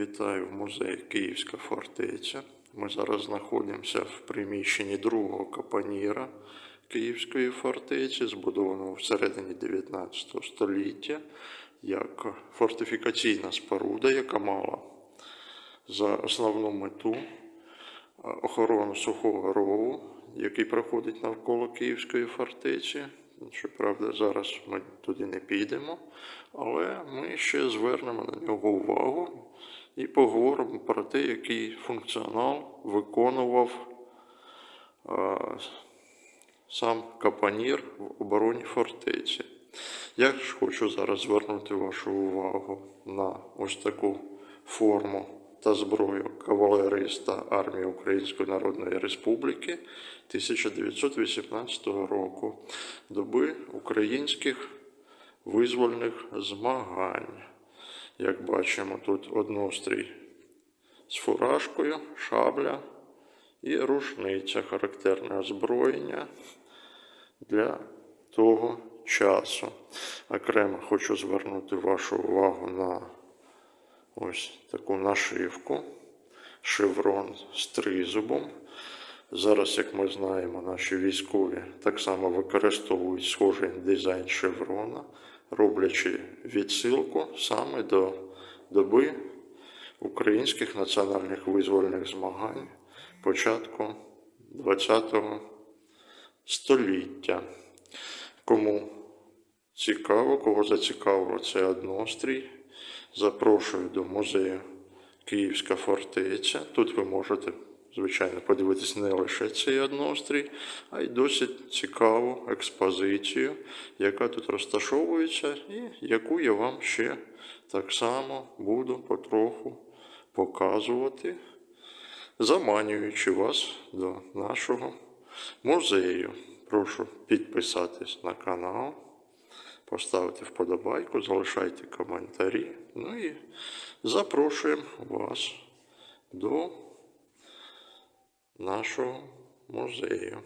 Вітаю в музеї Київська фортеця. Ми зараз знаходимося в приміщенні другого капаніра Київської фортеці, збудованого всередині 19 століття як фортифікаційна споруда, яка мала за основну мету е, охорону сухого рову, який проходить навколо Київської фортеці. Щоправда, зараз ми туди не підемо, але ми ще звернемо на нього увагу і поговоримо про те, який функціонал виконував е, сам капанір в обороні фортеці. Я ж хочу зараз звернути вашу увагу на ось таку форму та зброю кавалериста армії Української Народної Республіки 1918 року, доби українських визвольних змагань. Як бачимо, тут однострій з фуражкою, шабля і рушниця, характерне озброєння для того часу. Окремо хочу звернути вашу увагу на ось таку нашивку, шеврон з тризубом. Зараз, як ми знаємо, наші військові так само використовують схожий дизайн шеврона, роблячи відсилку саме до доби українських національних визвольних змагань початку ХХ століття. Кому цікаво, кого зацікавило цей однострій, запрошую до музею Київська фортеця. Тут ви можете, звичайно, подивитися не лише цей однострій, а й досить цікаву експозицію, яка тут розташовується, і яку я вам ще так само буду потроху показувати, заманюючи вас до нашого музею. Прошу підписатись на канал, поставити вподобайку, залишайте коментарі. Ну і запрошуємо вас до нашого музею.